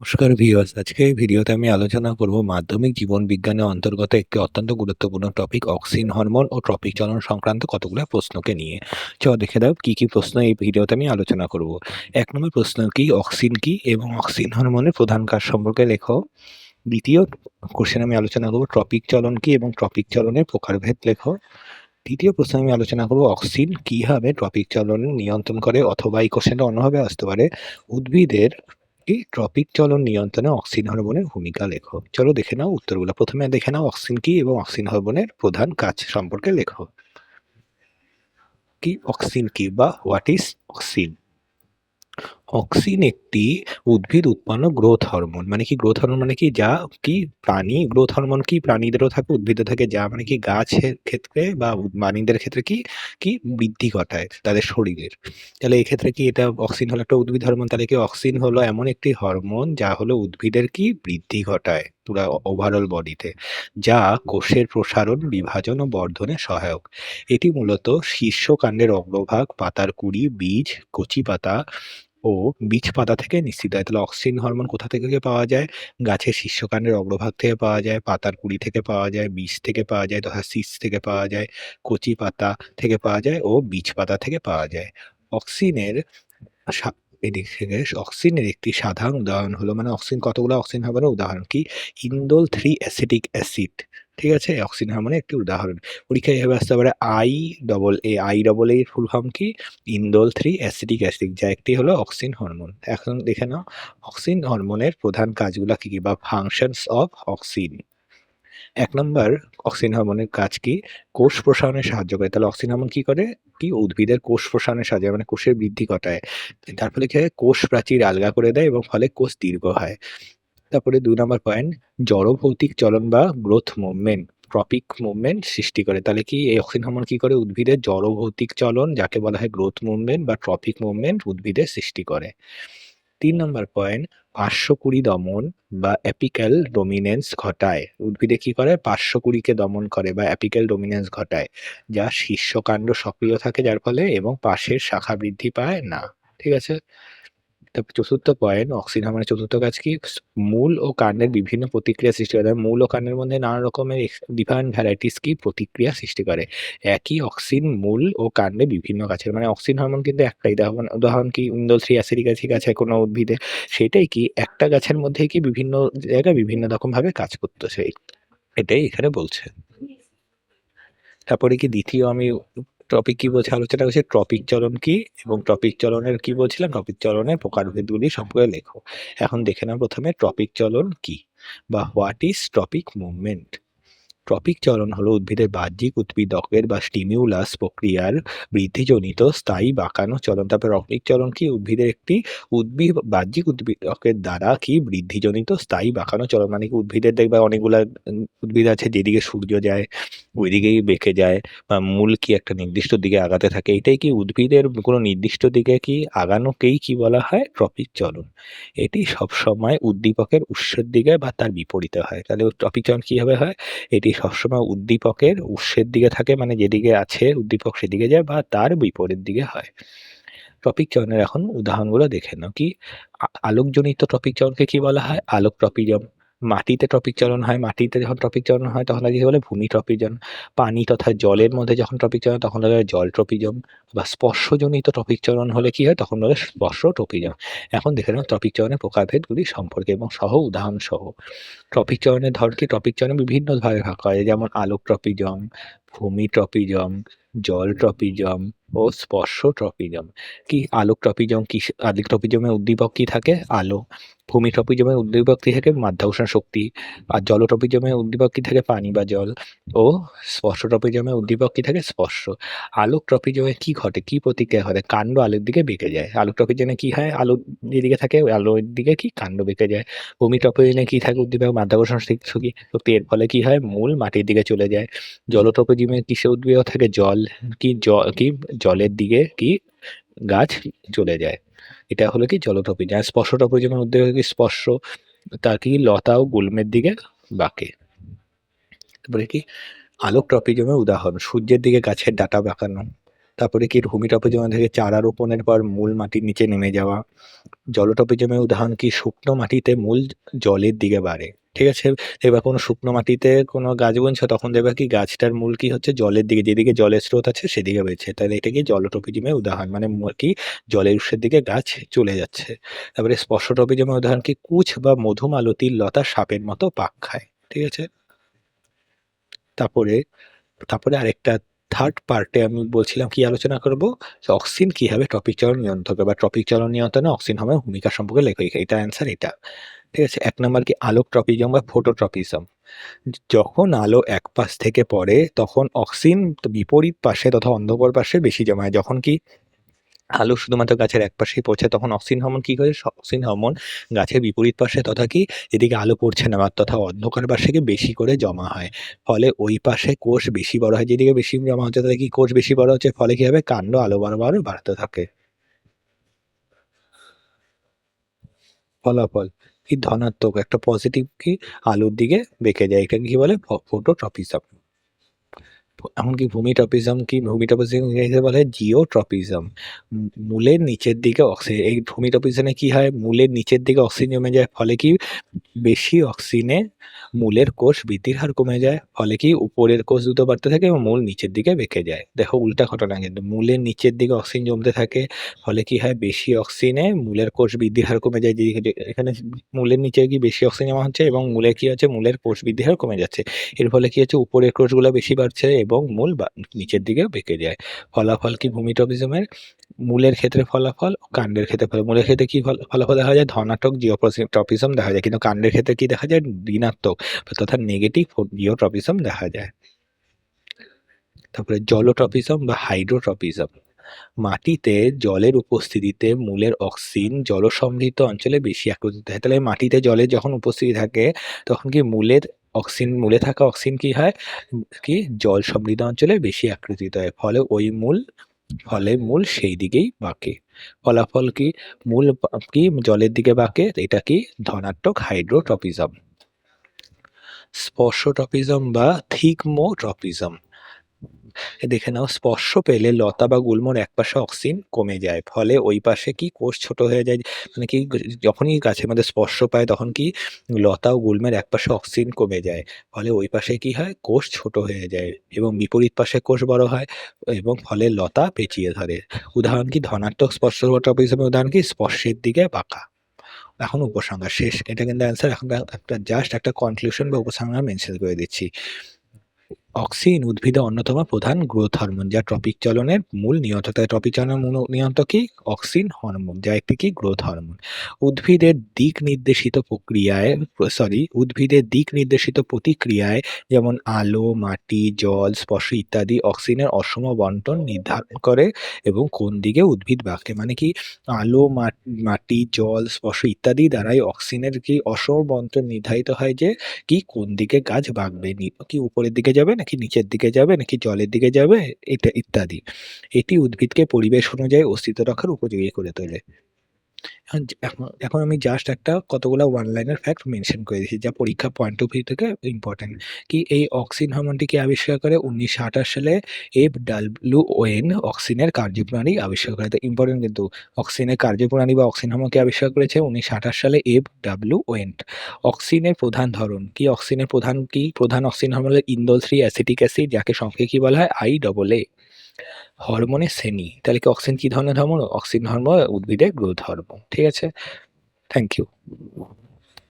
নমস্কার ভিউয়ার্স আজকে এই ভিডিওতে আমি আলোচনা করব মাধ্যমিক জীবন বিজ্ঞানের অন্তর্গত একটি অত্যন্ত গুরুত্বপূর্ণ টপিক অক্সিন হরমোন ও ট্রপিক চলন সংক্রান্ত কতগুলো প্রশ্নকে নিয়ে। চলো দেখে দাও কি কি প্রশ্ন এই ভিডিওতে আমি আলোচনা করব। এক নম্বর প্রশ্ন কি অক্সিন কি এবং অক্সিন হরমোনের প্রধান কাজ সম্পর্কে লেখো। দ্বিতীয় কোশ্চেন আমি আলোচনা করব ট্রপিক চলন কি এবং ট্রপিক চলনের প্রকারভেদ লেখো। তৃতীয় প্রশ্ন আমি আলোচনা করব অক্সিন কীভাবে ট্রপিক চলন নিয়ন্ত্রণ করে অথবা এই কোশ্চেনটা অন্যভাবে আসতে পারে। উদ্ভিদের এই ট্রপিক চলন নিয়ন্ত্রণে অক্সিন হরমোনের ভূমিকা লেখো। চলো দেখে নাও উত্তরগুলো। প্রথমে দেখে নাও অক্সিন কি এবং অক্সিন হরমোনের প্রধান কাজ সম্পর্কে লেখো। কি অক্সিন কি বা হোয়াট ইজ অক্সিন? অক্সিন একটি উদ্ভিদ উৎপন্ন গ্রোথ হরমোন মানে কি গ্রোথ হরমোন মানে কি? যা কি? প্রাণী গ্রোথ হরমোন কি? প্রাণীদেরও থাকে, উদ্ভিদে থাকে। যা মানে কি? গাছের ক্ষেত্রে বা প্রাণীদের ক্ষেত্রে কি? কি? বৃদ্ধি ঘটায় তাদের শরীরের। তাহলে এক্ষেত্রে কি এটা অক্সিন হলো একটা উদ্ভিদ হরমোন তাহলে কি অক্সিন হলো এমন একটি হরমোন যা হলো উদ্ভিদের কি? বৃদ্ধি ঘটায় পুরা ওভারঅল বডিতে যা কোষের প্রসারণ, বিভাজন ও বর্ধনে সহায়ক। এটি মূলত শীর্ষকাণ্ডের অগ্রভাগ, পাতার কুড়ি, বীজ, কচি পাতা ও বীজ পাতা থেকে নিশ্চিত হয় তাহলে অক্সিজেন হরমোন কোথা থেকে পাওয়া যায়? গাছের শীর্ষকাণ্ডের অগ্রভাগ থেকে পাওয়া যায়, পাতার কুড়ি থেকে পাওয়া যায়, বীজ থেকে পাওয়া যায়, তথা শীষ থেকে পাওয়া যায়, কচি পাতা থেকে পাওয়া যায় ও বীজ পাতা থেকে পাওয়া যায়। অক্সিজেনের এদিক থেকে অক্সিনের একটি সাধারণ উদাহরণ হলো মানে অক্সিন কতগুলো? অক্সিন হরমোনের উদাহরণ কি? ইন্দোল থ্রি অ্যাসিটিক অ্যাসিড, ঠিক আছে? অক্সিন হরমোনের একটি উদাহরণ। পরীক্ষায় এভাবে আসতে পারে, I double A, I double এর ফুল ফর্ম কি? ইন্দোল থ্রি অ্যাসিটিক অ্যাসিড, যা একটি হলো অক্সিন হরমোন। এখন দেখে নাও, অক্সিন হরমোনের প্রধান কাজগুলো কি কি বা ফাংশনস অফ অক্সিন এক নম্বর অক্সিন হরমোনের কাজ কি? কোষ প্রসারণে সাহায্য করে। তাহলে অক্সিন হরমোন কি করে? কি উদ্ভিদের কোষ প্রসারণে সাহায্য মানে কোষের বৃদ্ধি ঘটায়। তার ফলে কি হয়? কোষ প্রাচীর আলগা করে দেয় এবং ফলে কোষ দীর্ঘ হয়। তারপরে দুই নম্বর পয়েন্ট জড়ভৌতিক চলন বা গ্রোথ মুভমেন্ট ট্রপিক মুভমেন্ট সৃষ্টি করে। তাহলে কি এই অক্সিন হরমোন কি করে? উদ্ভিদের জড়ভৌতিক চলন, যাকে বলা হয় গ্রোথ মুভমেন্ট বা ট্রপিক মুভমেন্ট উদ্ভিদের সৃষ্টি করে। তিন নম্বর পয়েন্ট পার্শ্বকুড়ি দমন বা অ্যাপিক্যাল ডোমিনেন্স ঘটায়। উদ্ভিদে কি করে? পার্শ্বকুড়িকে দমন করে বা অ্যাপিক্যাল ডোমিনেন্স ঘটায়। যা শীর্ষকাণ্ড সক্রিয় থাকে যার ফলে এবং পাশের শাখা বৃদ্ধি পায় না। ঠিক আছে? চতুর্থ পয়েন্ট অক্সিন হরমোনের চতুর্থ কাজ কি? মূল ও কাণ্ডের বিভিন্ন প্রতিক্রিয়া সৃষ্টি করে। মূল ও কাণ্ডের মধ্যে নানা রকমের ডিফারেন্ট ভ্যারাইটিস কি প্রতিক্রিয়া সৃষ্টি করে? একই অক্সিন মূল ও কাণ্ডে বিভিন্ন গাছের মানে অক্সিন হরমোন কিন্তু একটাই। উদাহরণ উদাহরণ কি? ইন্দোল থ্রি অ্যাসিডিক অ্যাসিড আছে কোনো উদ্ভিদে। সেটাই কি? একটা গাছের মধ্যে কি বিভিন্ন জায়গায় বিভিন্ন রকম ভাবে কাজ করতেছে এটাই এখানে বলছে। তারপরে কি দ্বিতীয় আমি টপিক কি বলছে? আলোচনা করছে টপিক চলন কি? এবং টপিক চলনের কি বলছিলাম? টপিক চলনের প্রকারভেদগুলি সম্পর্কে লেখো। এখন দেখে নাও প্রথমে টপিক চলন কি? বা what is tropic movement tropic চলন হলো উদ্ভিদের বাহ্যিক উদ্ভিদকের বা স্টিমিউলাস প্রক্রিয়ার বৃদ্ধিজনিত স্থায়ী বাঁকানো চলন তারপর টপিক চলন কি? উদ্ভিদের একটি উদ্ভিদ বাহ্যিক উদ্ভিদকের দ্বারা কি বৃদ্ধিজনিত স্থায়ী বাঁকানো চলন মানে কি উদ্ভিদের দেখবে অনেকগুলা উদ্ভিদ আছে, যেদিকে সূর্য যায়, ওইদিকেই বেঁকে যায়, বা মূল কি একটা নির্দিষ্ট দিকে আগাতে থাকে? এটাই কি উদ্ভিদের কোনো নির্দিষ্ট দিকে কি আগানোকেই কি বলা হয় ট্রপিক চলন এটি সবসময় উদ্দীপকের উৎসের দিকে বা তার বিপরীতে হয়। তাহলে টপিক চলন কীভাবে হয়? এটি সবসময় উদ্দীপকের উৎসের দিকে থাকে মানে যেদিকে আছে উদ্দীপক সেদিকে যায় বা তার বিপরীত দিকে হয়। টপিক চয়নের এখন উদাহরণগুলো দেখে নাও। কি আলোকজনিত টপিক চয়নকে কি বলা হয়? আলোক টপিজম। মাটিতে ট্রপিক চলন হয়, মাটিতে যখন ট্রপিক চলন হয়, তখন তাকে বলে? ভূমি টপিজন পানি তথা জলের মধ্যে যখন ট্রপিক চলন তখন তাকে জল ট্রপিজম বা স্পর্শজনিত ট্রপিক চলন হলে কি হয়? তখন বলে স্পর্শ ট্রপিজম এখন দেখে নেব টপিক চলনের প্রকারভেদগুলি সম্পর্কে এবং সহ উদাহরণ সহ টপিক চয়নের ধর কি টপিক চয়নে বিভিন্ন ভাগে ভাগ করা যায় যেমন আলোক ট্রপিজম ভূমি ট্রপিজম, জল ট্রপিজম ও স্পর্শ ট্রপিজম। কি আলোক ট্রপিজম কি আলোক ট্রপিজমের উদ্দীপক কি থাকে? আলো। ভূমি ট্রপিজমের উদ্দীপক কি থাকে? মাধ্যাকর্ষণ শক্তি। আর জল ট্রপিজমের উদ্দীপক কি থাকে? পানি বা জল। ও স্পর্শ ট্রপিজমের উদ্দীপক কি থাকে? স্পর্শ। আলোক ট্রপিজমে কি ঘটে? কি প্রতিক্রিয়া ঘটে? কাণ্ড আলোর দিকে বেঁকে যায়। আলোক ট্রপিজমে কি হয়? আলো যেদিকে থাকে। আলোর দিকে কি? কাণ্ড বেঁকে যায়। ভূমি টপোজিনে কি থাকে? উদ্দীপক মাধ্যাকর্ষণ শক্তি। এর ফলে কি হয়? মূল মাটির দিকে চলে যায়। জলটপোজিমে কিসে উদ্দীপক থাকে? জল। কি জল, কি জলের দিকে কি গাছ চলে যায়। এটা হলো কি জলটপিজম আর স্পর্শ টপোজিমের উদ্দীপক কি স্পর্শ তার কি লতা ও গুল্মের দিকে বাঁকে। তারপরে কি আলোক টপিজমের উদাহরণ, সূর্যের দিকে গাছের ডাটা বাঁকানো। তারপরে কি ভূমিটপোজমা থেকে, চারা রোপণের পর মূল মাটির নিচে নেমে যাওয়া। জলটপোজমের উদাহরণ, কি শুকনো মাটিতে মূল জলের দিকে বাড়ে। ঠিক আছে? এবার কোনো শুকনো মাটিতে কোনো গাছ বুনছো, তখন দেখবে কি গাছটার মূল কি হচ্ছে? জলের দিকে, যেদিকে জলের স্রোত আছে, সেদিকে বেড়েছে তাহলে এটা কি জলটপিজমের উদাহরণ? মানে কি জলের উৎসের দিকে গাছ চলে যাচ্ছে। তারপরে স্পর্শটপিজমের উদাহরণ কি? কুচ বা মধুমালতির লতা সাপের মতো পাক খায়। ঠিক আছে? তারপরে তারপরে আরেকটা থার্ড পার্টে আমি বলছিলাম কি আলোচনা করব? অক্সিন কীভাবে টপিক চলন নিয়ন্ত্রণ বা টপিক চলন নিয়ন্ত্রণে অক্সিন হবে ভূমিকা সম্পর্কে লেখো। এটা অ্যান্সার এটা। ঠিক আছে, এক নম্বর কি আলোক ট্রপিজম বা ফোটোট্রপিজম যখন আলো এক পাশ থেকে পড়ে, তখন অক্সিন বিপরীত পাশে তথা অন্ধকার পাশে বেশি জমা হয় যখন কি আলো শুধুমাত্র গাছের এক পাশেই পড়ছে, তখন অক্সিন হরমোন কী করে অক্সিন হরমোন গাছের বিপরীত পাশে তথা কি এদিকে আলো পড়ছে না, তথা অন্ধকার পাশে বেশি করে জমা হয়। ফলে ওই পাশে কোষ বেশি বড় হয়, যেদিকে বেশি জমা হচ্ছে তাহলে কি কোষ বেশি বড় হচ্ছে? ফলে কি হবে? কাণ্ড আলো বারবার বাড়তে থাকে। ফলাফল কি ধনাত্মক? একটা পজিটিভ কি আলোর দিকে বেঁকে যায়। এটাকে কি বলে? ফোটোট্রপিজম এমনকি ভূমিট্রপিজম কি? ভূমিট্রপিজম ইংরেজিতে বলে জিওট্রপিজম মূলের নিচের দিকে অক্সিজেন এই ভূমিটপিজমে কি হয়? মূলের নিচের দিকে অক্সিজেন জমে যায়। ফলে কি? বেশি অক্সিজেনে মূলের কোষ বৃদ্ধির হার কমে যায়, ফলে কি উপরের কোষ দ্রুত বাড়তে থাকে এবং মূল নিচের দিকে বেঁকে যায়। দেখো, উল্টা ঘটনা কিন্তু, মূলের নিচের দিকে অক্সিজেন জমতে থাকে, ফলে কি হয়, বেশি অক্সিজেনে মূলের কোষ বৃদ্ধির হার কমে যায় এখানে মূলের নিচে কি বেশি অক্সিজেন জমা হচ্ছে এবং মূলে কি হচ্ছে মূলের কোষ বৃদ্ধির হার কমে যাচ্ছে। এর ফলে কি হচ্ছে উপরের কোষগুলো বেশি বাড়ছে এবং মূল নিচের দিকে বেঁকে যায়। ফলাফল কি ভূমিটপিজমের মূলের ক্ষেত্রে ফলাফল, কাণ্ডের ক্ষেত্রে ফল মূলের ক্ষেত্রে কি ফল- ফলাফল দেখা যায়? ধনাত্মক জিওট্রপিজম দেখা যায়। কিন্তু কাণ্ডের ক্ষেত্রে কি দেখা যায়? ঋণাত্মক। তথা নেগেটিভ জিওট্রপিজম দেখা যায়। তারপরে জলোট্রপিজম বা হাইড্রোট্রপিজম মাটিতে জলের উপস্থিতিতে মূলের অক্সিন জলসমৃদ্ধ অঞ্চলে বেশি একত্রিত হয়। তাহলে মাটিতে জলের যখন উপস্থিতি থাকে, তখন কি মূলের অক্সিন মূলে থাকা অক্সিন কি হয়? কি? জল সমৃদ্ধ অঞ্চলে বেশি আকৃতিত হয়। ফলে ওই মূল ফলে মূল সেই দিকেই বাঁকে। ফলাফল কি? মূল কি? জলের দিকে বাঁকে। এটা কি? ধনাত্মক হাইড্রোট্রপিজম স্পর্শট্রপিজম বা থিকমোট্রপিজম। এ দেখে নাও, স্পর্শ পেলে লতা বা গুল্মর একপাশে অক্সিজেন কমে যায়, ফলে ওই পাশে কি কোষ ছোট হয়ে যায় মানে কি যখনই গাছের মধ্যে স্পর্শ পায় তখন কি লতা ও গুল্মের একপাশে অক্সিজেন কমে যায়, ফলে ওই পাশে কি হয়? কোষ ছোট হয়ে যায় এবং বিপরীত পাশে কোষ বড় হয় এবং ফলে লতা পেঁচিয়ে ধরে। উদাহরণ কি? ধনাত্মক স্পর্শ টপিজমের উদাহরণ কি? স্পর্শের দিকে বাঁকা। এখন উপসংহার শেষ। এটা কিন্তু অ্যান্সার এখন একটা জাস্ট একটা কনক্লুশন বা উপসংহার মেনশন করে দিচ্ছি। অক্সিন উদ্ভিদের অন্যতম প্রধান গ্রোথ হরমোন যা ট্রপিক চলনের মূল নিয়ন্ত্রক। তাই ট্রপিক চলনের মূল নিয়ন্ত্রক কি? অক্সিন হরমোন যা একটি কি? গ্রোথ হরমোন উদ্ভিদের দিক নির্দেশিত প্রক্রিয়ায় সরি উদ্ভিদের দিক নির্দেশিত প্রতিক্রিয়ায় যেমন আলো, মাটি, জল, স্পর্শ ইত্যাদি অক্সিজেনের অসম বন্টন নির্ধারণ করে এবং কোন দিকে উদ্ভিদ বাঁকে মানে কি? আলো মাট- জল, স্পর্শ ইত্যাদি দ্বারাই অক্সিজেনের কি অসম বন্টন নির্ধারিত হয় যে কি কোন দিকে গাছ বাঁকবে কি উপরের দিকে যাবে নাকি নিচের দিকে যাবে, নাকি জলের দিকে যাবে, এটা ইত্যাদি। এটি উদ্ভিদকে পরিবেশ অনুযায়ী অস্তিত্ব রক্ষার উপযোগী করে তোলে। এখন এখন আমি জাস্ট একটা কতগুলো ওয়ান লাইনের ফ্যাক্ট মেনশন করে দিয়েছি, যা পরীক্ষা পয়েন্ট অফ ভিউ থেকে ইম্পর্টেন্ট কি এই অক্সিন হরমোনটিকে আবিষ্কার করে? উনিশশো আঠাশ সালে এফ ডাব্লিউ ওএন অক্সিনের কার্যপ্রণালী আবিষ্কার করে। তো ইম্পর্টেন্ট কিন্তু অক্সিনের কার্যপ্রণালী বা অক্সিন হরমোনকে আবিষ্কার করেছে? উনিশশো আঠাশ সালে এফ ডাব্লিউ ওএন অক্সিনের প্রধান ধরন কি? অক্সিনের প্রধান কি? প্রধান auxin hormone indole three acetic acid যাকে সংক্ষেপে কি বলা হয়? আই ডবল এ হরমোনের শ্রেণি। তাহলে কি অক্সিজেন কি ধরনের ধর্ম অক্সিজেন ধর্ম উদ্ভিদের গ্রোথ হরমোন। ঠিক আছে? Thank you